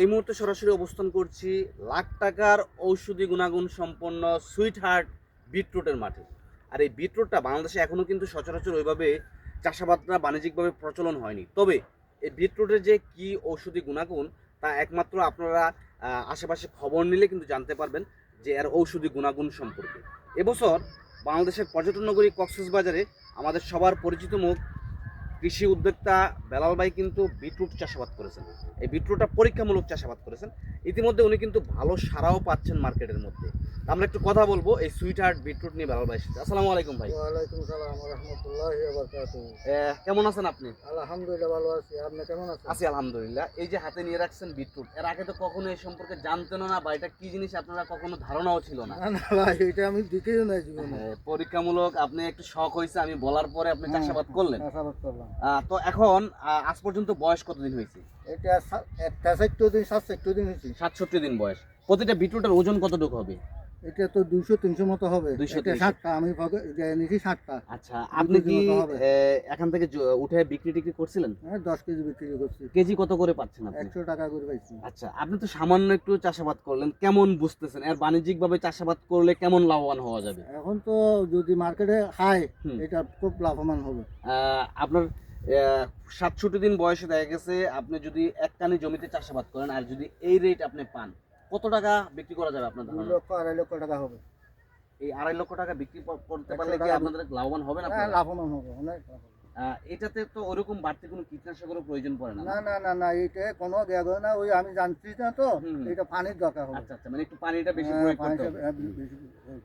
এই মুহূর্তে সরাসরি অবস্থান করছি লাখ টাকার ঔষধি গুণাগুণ সম্পন্ন সুইট হার্ট বিটরুটের মাঠে। আর এই বিটরুটটা বাংলাদেশে এখনও কিন্তু সচরাচর ওইভাবে চাষাবাদটা বাণিজ্যিকভাবে প্রচলন হয়নি। তবে এই বিটরুটের যে কি ঔষধি গুণাগুণ, তা একমাত্র আপনারা আশেপাশে খবর নিলে কিন্তু জানতে পারবেন যে এর ঔষধি গুণাগুণ সম্পর্কে। এবছর বাংলাদেশের পর্যটন নগরী কক্সবাজারে আমাদের সবার পরিচিত মুখ কৃষি উদ্যোক্তা বেলাল ভাই কিন্তু বিটরুট চাষাবাদ করেছেন। এই বিটরুটটা পরীক্ষামূলক চাষাবাদ করেছেন। ইতিমধ্যে উনি কিন্তু ভালো সারাও পাচ্ছেন মার্কেটের মধ্যে। আমরা একটু কথা বলব এই সুইট হার্ট বিটরুট নিয়ে বেলাল ভাইয়ের সাথে আসসালামু আলাইকুম ভাই। ওয়ালাইকুম সালাম রহমতুল্লাহ বারকাত আহ, কেমন আছেন আপনি? আলহামদুলিল্লাহ ভালো আছি। আপনি কেমন আছেন? আছি আলহামদুলিল্লাহ। এই যে হাতে নিয়ে রাখছেন বিটরুট এর আগে তো কখনো এই সম্পর্কে জানতেন না বা এটা কি জিনিস আপনারা কখনো ধারণাও ছিল না? না ভাই এটা আমি দিতেই নাই জীবনে। পরীক্ষামূলক আপনি একটু শখ হয়েছে আমি বলার পরে আপনি চাষাবাদ করলেন। চাষাবাদ করলাম। তো এখন আজ পর্যন্ত বয়স কতদিন হয়েছে? এটা সা- একটা চারটো দিন সাত চারটো দিন হয়েছে। সাতষট্টি দিন বয়স। প্রতিটা বিটরুটের ওজন কতটুকু হবে? এটা তো দুশো তিনশো মতো হবে। 200, এটা 300 আমি নিয়েছি ষাটটা। আচ্ছা আপনি কি এখান থেকে উঠে বিক্রি টিক্রি করছিলেন? হ্যাঁ দশ কেজি বিক্রি করছি। কেজি কত করে পাচ্ছেন একশো টাকা করে পাইছি। আচ্ছা আপনি তো সামান্য একটু চাষাবাদ করলেন কেমন বুঝতেছেন? আর বাণিজ্যিক ভাবে চাষাবাদ করলে কেমন লাভবান হওয়া যাবে? এখন তো যদি মার্কেটে হুম। এটা খুব লাভবান হবে। আপনার সাতষট্টি দিন বয়সে দেখা গেছে আপনি যদি এক কানি জমিতে চাষাবাদ করেন আর যদি এই রেট আপনি পান কত টাকা বিক্রি করা যাবে আপনার দুই লক্ষ আড়াই লক্ষ টাকা হবে। এই আড়াই লক্ষ টাকা বিক্রি করতে পারলে কি আপনাদের লাভবান হবে না হ্যাঁ লাভবান হবে অনেক এটাতে তো ওরকম বাড়তি কোনো কীটনাশকের প্রয়োজন পড়ে না না? না না না এটা কোনো দেয়া করে না ওই আমি জানছি না তো। এটা পানির দরকার হবে। আচ্ছা আচ্ছা মানে একটু পানিটা বেশি হ্যাঁ, প্রয়োগ করতে হবে।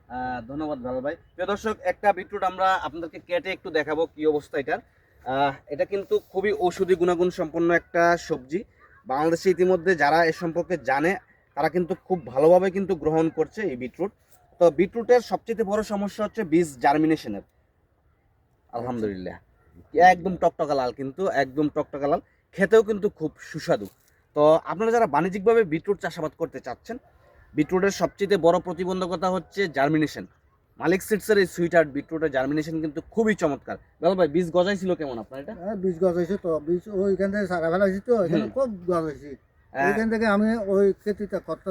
হ্যাঁ, ধন্যবাদ ভালো ভাই। প্রিয় দর্শক একটা বিটরুট আমরা আপনাদেরকে কেটে একটু দেখাবো কি অবস্থা এটার। আহ, এটা কিন্তু খুবই ঔষধি গুণাগুণ সম্পন্ন একটা সবজি। বাংলাদেশে ইতিমধ্যে যারা এ সম্পর্কে জানে তারা কিন্তু খুব ভালোভাবে কিন্তু গ্রহণ করছে এই বিটরুট। তো বিটরুটের সবচেয়ে বড় সমস্যা হচ্ছে বীজ জার্মিনেশনের আলহামদুলিল্লাহ। একদম টকটকা লাল কিন্তু একদম টকটকা লাল। খেতেও কিন্তু খুব সুস্বাদু। তো আপনারা যারা বাণিজ্যিকভাবে বিটরুট চাষাবাদ করতে চাচ্ছেন বিটরুটের সবচেয়ে বড় প্রতিবন্ধকতা হচ্ছে জার্মিনেশন মালিক সিডসের এই সুইট হার্ট বিটরুটের জার্মিনেশন কিন্তু খুবই চমৎকার। বেলা ভাই বীজ গজাইছিল কেমন আপনার এটা? হ্যাঁ, বীজ গজাইছে তো। বীজ ওইখান থেকে সারা ফেলা হয়েছে তো এখানে খুব গজাইছি। আহ, ওইখান থেকে আমি ওই খেতিটা করতে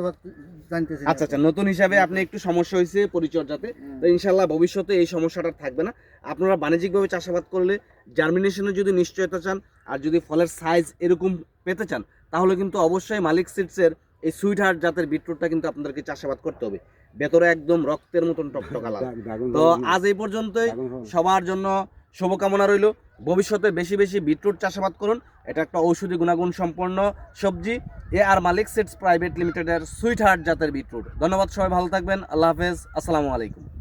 জানতেছি। আচ্ছা আচ্ছা নতুন হিসাবে আপনি একটু সমস্যা হয়েছে পরিচর্যাতে। তো ইনশাল্লাহ ভবিষ্যতে এই সমস্যাটা থাকবে না। আপনারা বাণিজ্যিকভাবে চাষাবাদ করলে জার্মিনেশনে যদি নিশ্চয়তা চান আর যদি ফলের সাইজ এরকম পেতে চান তাহলে কিন্তু অবশ্যই মালিক সিডসের এই সুইট হার্ট জাতের বিটরুটটা কিন্তু আপনাদেরকে চাষাবাদ করতে হবে। ভেতরে একদম রক্তের মতন টকটকা তো আজ এই পর্যন্তই। সবার জন্য শুভকামনা রইল। ভবিষ্যতে বেশি বেশি বিটরুট চাষাবাদ করুন। এটা একটা ঔষধি গুণাগুণ সম্পন্ন সবজি। A R Malik seeds private লিমিটেডের সুইট হার্ট জাতের বিটরুট। ধন্যবাদ সবাই, ভালো থাকবেন। আল্লাহ হাফেজ। আসসালামু আলাইকুম।